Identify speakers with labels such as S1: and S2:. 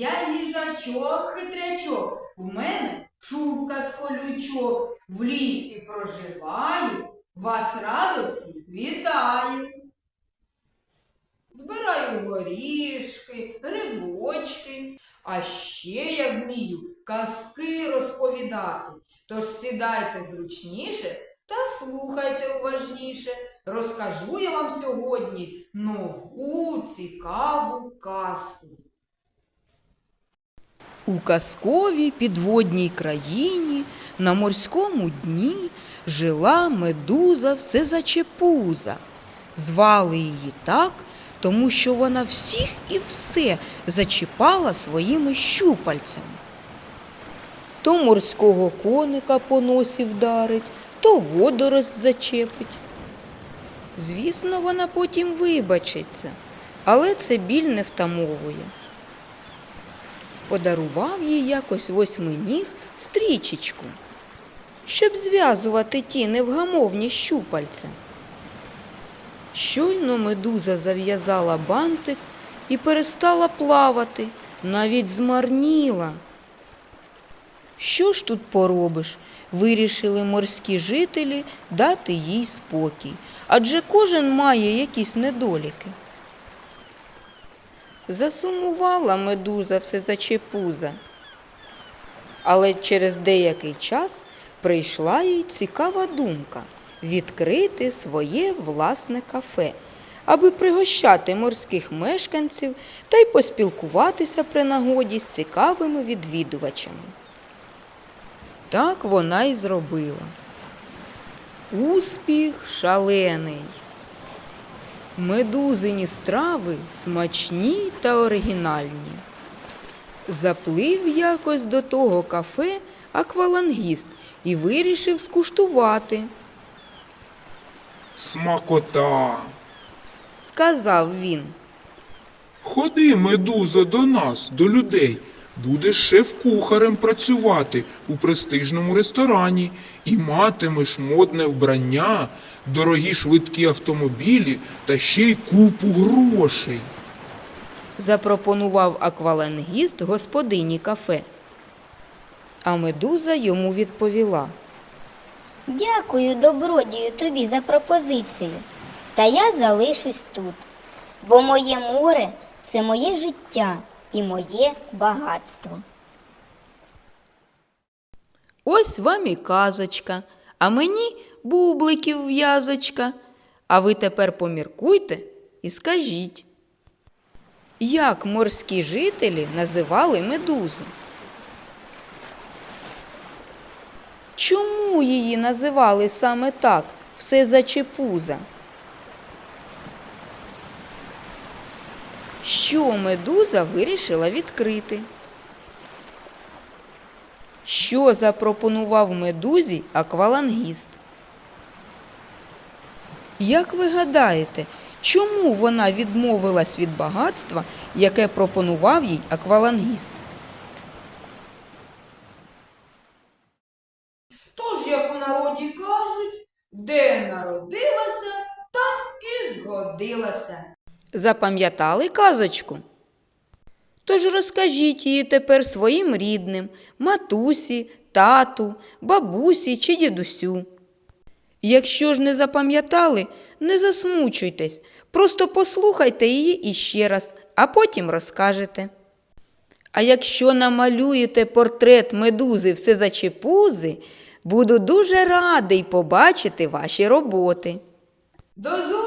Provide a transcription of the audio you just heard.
S1: я їжачок хитрячок. У мене шубка з колючок. В лісі проживаю, вас радо всіх вітаю. Збираю горішки, грибочки, а ще я вмію казки розповідати. Тож сідайте зручніше та слухайте уважніше. Розкажу я вам сьогодні нову цікаву казку.
S2: У казковій підводній країні на морському дні жила медуза всезачепуза. Звали її так, тому що вона всіх і все зачіпала своїми щупальцями. То морського коника по носі вдарить, то водорость зачепить. Звісно, вона потім вибачиться, але це біль не втамовує подарував їй якось восьминіг стрічечку, щоб зв'язувати ті невгамовні щупальця. Щойно медуза зав'язала бантик і перестала плавати, навіть змарніла. Що ж тут поробиш? Вирішили морські жителі дати їй спокій, адже кожен має якісь недоліки. Засумувала медуза все зачепуза. Але через деякий час прийшла їй цікава думка відкрити своє власне кафе, аби пригощати морських мешканців та й поспілкуватися при нагоді з цікавими відвідувачами. Так вона й зробила. Успіх шалений. Медузині страви смачні та оригінальні. Заплив якось до того кафе аквалангіст і вирішив скуштувати.
S3: Смакота.
S2: Сказав він.
S3: Ходи, медузо, до нас, до людей. Будеш шеф-кухарем працювати у престижному ресторані і матимеш модне вбрання, дорогі швидкі автомобілі та ще й купу грошей.
S2: запропонував аквалангіст господині кафе. А медуза йому відповіла.
S4: Дякую, добродію, тобі за пропозицію. Та я залишусь тут, бо моє море це моє життя і моє багатство.
S2: Ось вам і казочка, а мені бубликів в'язочка. А ви тепер поміркуйте і скажіть, як морські жителі називали медузу? Чому її називали саме так, все зачепуза? Що медуза вирішила відкрити? Що запропонував медузі аквалангіст? Як ви гадаєте, чому вона відмовилась від багатства, яке пропонував їй аквалангіст?
S1: Тож, як у народі кажуть, де народилася, там і згодилася.
S2: Запам'ятали казочку? Тож розкажіть її тепер своїм рідним, матусі, тату, бабусі чи дідусю. Якщо ж не запам'ятали, не засмучуйтесь, просто послухайте її іще раз, а потім розкажете. А якщо намалюєте портрет медузи все зачепузи, буду дуже радий побачити ваші роботи.
S1: До!